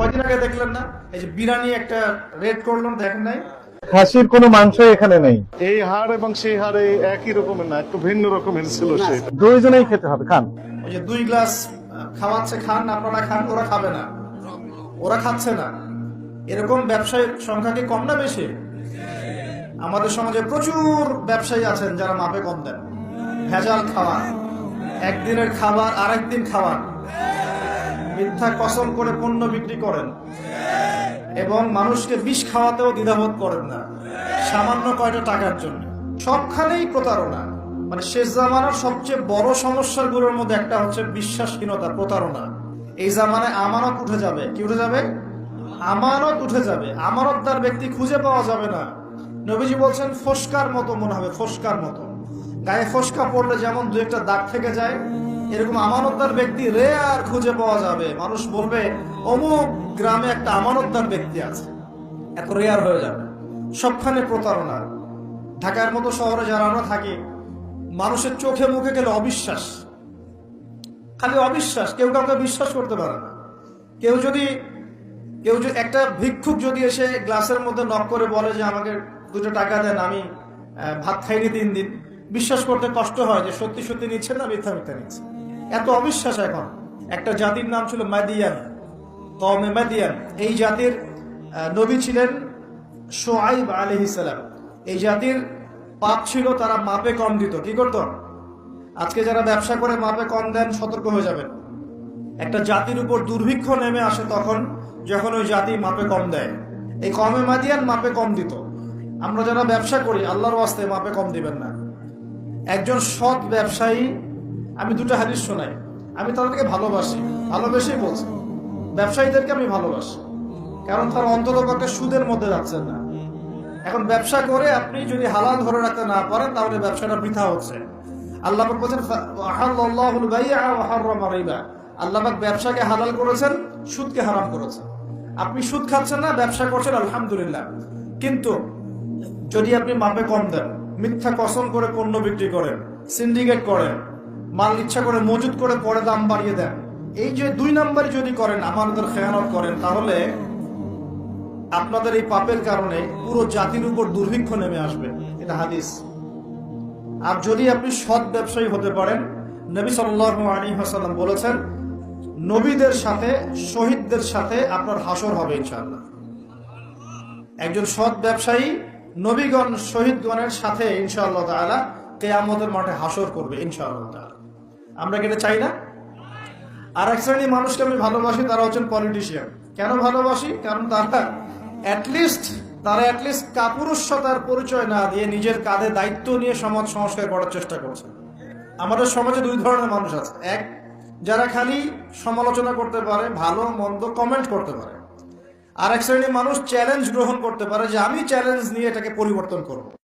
কয়দিন আগে দেখলেন না? এই যে বিরিয়ানি একটা রেড করলাম দেখেন নাই? খাসির কোনো মাংস এখানে নেই। এই হাড় এবং সেই হাড়ে একই রকমের না একটু ভিন্ন রকমের ছিল সেটা দুইজনেই খেতে হবে খান। ওই যে দুই গ্লাস খাওয়াচ্ছে খান আপনারা খান ওরা খাবে না। ওরা খাচ্ছে না। এরকম ব্যবসায়ীর সংখ্যা কি কম না বেশি? আমাদের সমাজে প্রচুর ব্যবসায়ী আছেন যারা মাপে কম দেন। ভেজাল খাওয়ার একদিনের খাবার আরেকদিন খাওয়ার। মিথ্যা কসম করে পণ্য বিক্রি করেন। এবং মানুষকে বিষ খাওয়াতেও দ্বিধাবোধ করেন না। সামান্য কয়টা টাকার জন্য। সবখানেই প্রতারণা। মানে শেষ জামানার সবচেয়ে বড় সমস্যাগুলোর মধ্যে একটা হচ্ছে বিশ্বাসহীনতা, প্রতারণা। এই জামানায় আমানত উঠে যাবে। কি উঠে যাবে? আমানত উঠে যাবে। আমানতদার ব্যক্তি খুঁজে পাওয়া যাবে না। নবীজি বলছেন, ফসকার মতো মনে হবে, ফসকার মতো। গায়ে ফসকা পড়লে যেমন দু একটা দাগ থেকে যায় এরকম আমানতদার ব্যক্তি রে আর খুঁজে পাওয়া যাবে। মানুষ বলবে, অমুক গ্রামে একটা আমানতদার ব্যক্তি আছে। এত রেয়ার হয়ে যাবে। সবখানে প্রতারণা। ঢাকার মতো শহরে যারা আমরা থাকি, মানুষের চোখে মুখে গেলে অবিশ্বাস। খালি অবিশ্বাস, কেউ কাউকে বিশ্বাস করতে পারে না। কেউ যদি কেউ যদি, একটা ভিক্ষুক যদি এসে গ্লাসের মধ্যে নক করে বলে যে আমাকে দুটো টাকা দেন, আমি ভাত খাইনি তিন দিন, বিশ্বাস করতে কষ্ট হয় যে সত্যি সত্যি নিচ্ছেন না, মিথ্যা মিথ্যা নিচ্ছে। এত অবিশ্বাস এখন। একটা জাতির নাম ছিল মাদিয়ান কমে মাদিয়ান। এই জাতির নবী ছিলেন সোয়াইব আলহিসাল্লাম এই জাতির পাপ ছিল তারা মাপে কম দিত। কি করতো? আজকে যারা ব্যবসা করে মাপে কম দেন, সতর্ক হয়ে যাবেন। একটা জাতির উপর দুর্ভিক্ষ নেমে আসে তখন, যখন ওই জাতি মাপে কম দেয়। এই কমে মাদিয়ান মাপে কম দিত। আমরা যারা ব্যবসা করি, আল্লাহর ওয়াস্তে মাপে কম দিবেন না। একজন সৎ ব্যবসায়ী আমি দুটো হাদিস শোনাই। আমি তাদেরকে ভালোবাসি, ভালোবেসেই বলছি। ব্যবসায়ীদেরকে আমি ভালোবাসি, কারণ তারা অন্তত পক্ষে সুদের মধ্যে যাচ্ছেন না। এখন ব্যবসা করে আপনি যদি হালাল ধরে রাখতে না পারেন, তাহলে ব্যবসাটা বৃথা হচ্ছে। আল্লাহ বলছেন ব্যবসাকে হালাল করেছেন, সুদকে হারাম করেছেন। আপনি সুদ খাচ্ছেন না, ব্যবসা করছেন, আলহামদুলিল্লাহ। কিন্তু যদি আপনি মাপে কম দেন, মিথ্যা কসম করে পণ্য বিক্রি করেন, সিন্ডিকেট করেন মাল ইচ্ছা করে মজুদ করে পরে দাম বাড়িয়ে দেন। এই যে দুই নাম্বার যদি করেন আমাদের খেয়ানত করেন, তাহলে আপনাদের এই পাপের কারণে পুরো জাতির উপর দুর্ভিক্ষ নেমে আসবে। এটা হাদিস। আর যদি আপনি সৎ ব্যবসায়ী হতে পারেন, নবী আলাইহি ওয়াসাল্লাম বলেছেন, নবীদের সাথে, শহীদদের সাথে আপনার হাসর হবে ইনশাআল্লাহ। একজন সৎ ব্যবসায়ী নবীগণ, শহীদগণের সাথে ইনশাআল্লাহ তাআলা কেয়ামতের মাঠে হাসর করবে ইনশাআল্লাহ তাআলা। আমরা কি এটা চাই না? আর এক শ্রেণির মানুষকে আমি ভালোবাসি, তারা হচ্ছেন পলিটিশিয়ান কেন ভালোবাসি? কারণ তারা অ্যাটলিস্ট তারা অ্যাটলিস্ট কাপুরুষতার পরিচয় না দিয়ে নিজের কাঁধে দায়িত্ব নিয়ে সমাজ সংস্কার করার চেষ্টা করছে। আমাদের সমাজে দুই ধরনের মানুষ আছে। এক, যারা খালি সমালোচনা করতে পারে, ভালো, মন্দ কমেন্ট করতে পারে। আর এক শ্রেণির মানুষ চ্যালেঞ্জ গ্রহণ করতে পারে যে আমি চ্যালেঞ্জ নিয়ে এটাকে পরিবর্তন করব।